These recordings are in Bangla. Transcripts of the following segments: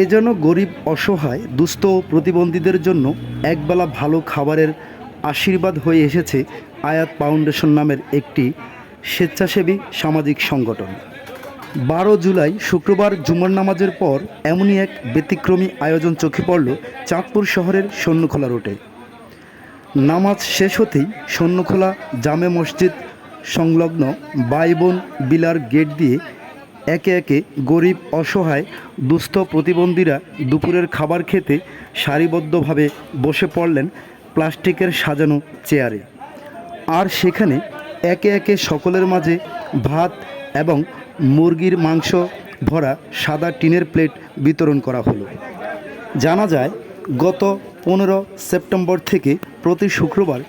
এ যেন গরিব, অসহায়, দুস্থ প্রতিবন্ধীদের জন্য একবেলা ভালো খাবারের আশীর্বাদ হয়ে এসেছে আয়াত ফাউন্ডেশন নামের একটি স্বেচ্ছাসেবী সামাজিক সংগঠন। বারো জুলাই, শুক্রবার জুমার নামাজের পর এমনই এক ব্যতিক্রমী আয়োজন চোখে পড়ল চাঁদপুর শহরের সন্ন্যখোলা রোডে। নামাজ শেষ হতেই সন্ন্যখোলা জামে মসজিদ সংলগ্ন বাইবন বিলার গেট দিয়ে একে একে গরিব, অসহায়, দুস্থ প্রতিবন্ধীরা দুপুরের খাবার খেতে সারিবদ্ধভাবে বসে পড়লেন প্লাস্টিকের সাজানো চেয়ারে। আর সেখানে একে একে সকলের মাঝে ভাত এবং মুরগির মাংস ভরা সাদা টিনের প্লেট বিতরণ করা হলো। জানা যায়, গত পনেরো সেপ্টেম্বর থেকে প্রতি শুক্রবার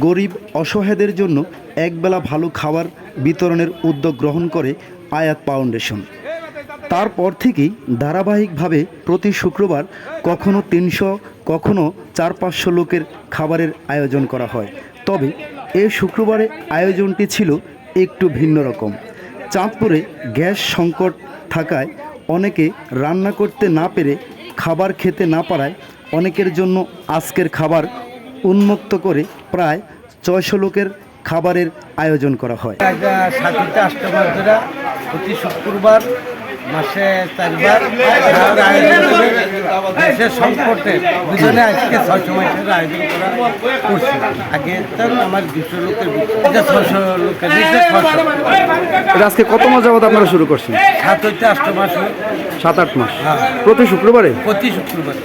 গরিব, অসহায়দের জন্য একবেলা ভালো খাবার বিতরণের উদ্যোগ গ্রহণ করে আয়াত ফাউন্ডেশন। তারপর থেকেই ধারাবাহিকভাবে প্রতি শুক্রবার কখনো তিনশো, কখনো চার পাঁচশো লোকের খাবারের আয়োজন করা হয়। তবে এ শুক্রবারে আয়োজনটি ছিল একটু ভিন্ন রকম। চাঁদপুরে গ্যাস সংকট থাকায় অনেকে রান্না করতে না পেরে খাবার খেতে না পারায় অনেকের জন্য আজকের খাবার উন্মুক্ত করে প্রায় ছয়শো লোকের খাবারের আয়োজন করা হয় সাথীতে আষ্টমাস ধরে প্রতি শুক্রবার মাসে চারবার খাওয়ার আয়োজন করে দেশের সংকটে দুজনে আজকে ছয়শো মাসের আয়োজন করা করছে আগে আমার দুশো লোকের ছশো লোকের আজকে কত মাস যাবত আপনারা শুরু করছেন সাত হইতে আষ্ট মাস সাত আট মাস হ্যাঁ। প্রতি শুক্রবারে প্রতি শুক্রবার